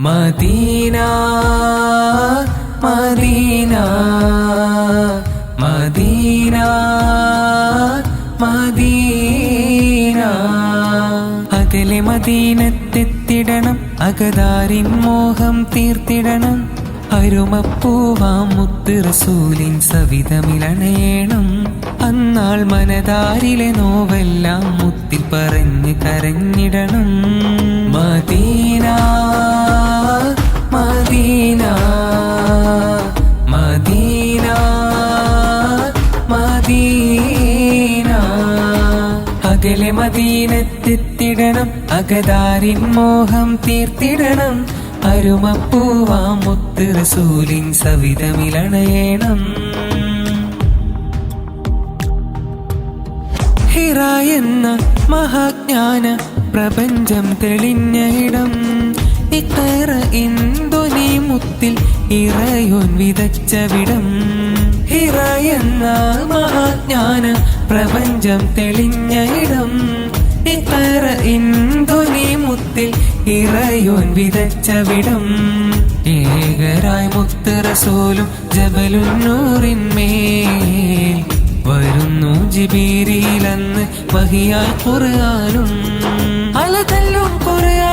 Medina Medina Medina Medina. അകലെ മദീനത്തെത്തിടണം അകതാരിൻ മോഹം തീർത്തിടണം. അരുമപ്പൂവാം മുത്ത് റസൂലിൻ സവിധമിലണയണം അന്നാൾ മനതാരിലെ നോവെല്ലാം മുത്തിൽ പറഞ്ഞ് കരഞ്ഞിടണം. മദീന അകലെ മദീനത്തെത്തിടണം അകതാരിൻ മോഹം തീർത്തിടണം അരുമപ്പൂവാം മുത്ത് റസൂലിൻ സവിധമിലണയണം ഹിറ എന്ന മഹാജ്ഞാന പ്രപഞ്ചം തെളിഞ്ഞ ഇടം ഇക്കറ ഇന്ദുനി മുത്തിൽ ഇറയോൻ വിതച്ച വിടം. ഹിറ എന്ന മഹാജ്ഞാന പ്രപഞ്ചം തെളിഞ്ഞ ഇടം ഇക്കറ ഇന്ദുനി മുത്തിൽ ഇറയോൻ വിതച്ച വിടം ഏകരായി മുത്ത് റസൂലും ജബലുന്നൂറിന്മേൽ വരുന്നു ജിബീരിയിലെന്ന് വഹിയാൽ കുറയാനും അലതല്ലും ഖുർആനിൻ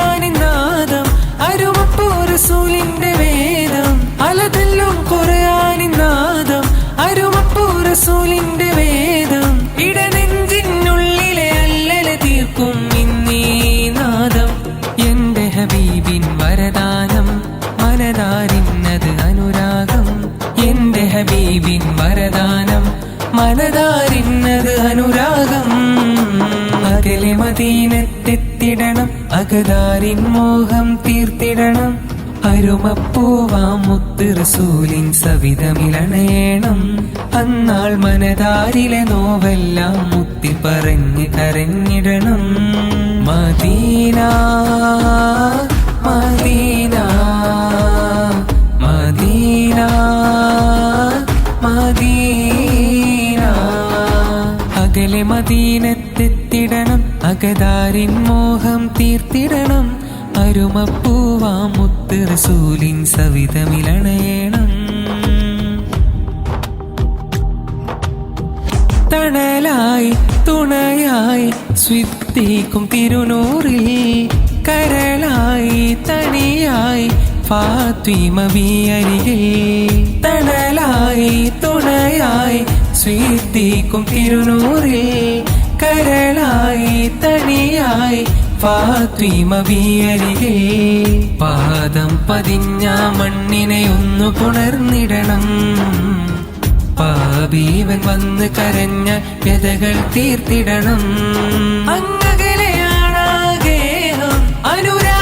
അകതാരിൻ മോഹം തീർത്തിടണം. അരുമപ്പൂവാം മുത്ത് റസൂലിൻ സവിധമിലണയണം അന്നാൾ മനതാരിലെ നോവെല്ലാം മുത്തി പറഞ്ഞ് കരഞ്ഞിടണം. Medina Medina Medina. മദീനത്തെത്തിടണം മോഹം തീർത്തിടണം. അരുമപ്പൂവാ മുത്ത് റസൂലിൻ സവിധമിലണയണം. തണലായി തുണയായി സ്വിത്തിക്കും തിരുനൂറിൽ കരളായി തനിയായി ഫാത്വിമവിയരികിൽ തണലായി തുണയായി സ്വിത്തിക്കും തിരുനൂറിൽ കരളായി തനിയായി ഫാത്വിമവിയരികിൽ പാദം പതിഞ്ഞ മണ്ണിനെ ഒന്ന് പുണർന്നിടണം. പാപീവൻ വന്ന് കരഞ്ഞ വ്യതകൾ തീർത്തിടണം. അങ്ങകലെയാണാഗേഹം അനുരാഗിയായ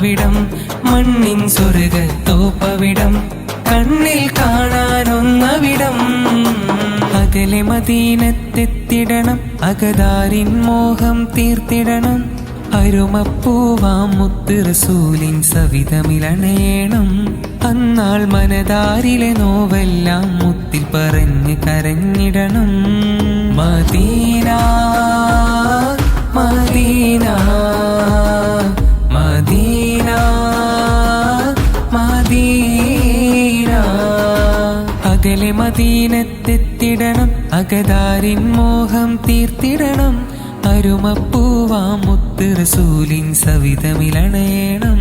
കാണാനൊന്നവിടം മണ്ണിൻ സ്വർഗത്തോപ്പവിടം കണ്ണിൽ കാണാനൊന്നവിടം. അകലെ മദീനത്തെത്തിടണം അകതാരിൻ മോഹം തീർത്തിടണം. അരുമപ്പൂവാം മുത്തുറസൂലിൻ സവിധമിലണയണം അന്നാൾ മനതാരിലെ നോവെല്ലാം മുത്തിൽ പറഞ്ഞ് കരഞ്ഞിടണം. മദീന. അകലെ മദീനത്തെത്തിടണം അകതാരിൻ മോഹം തീർത്തിടണം അരുമപ്പൂവാ മുത്ത് റസൂലിൻ സവിധമിലണയണം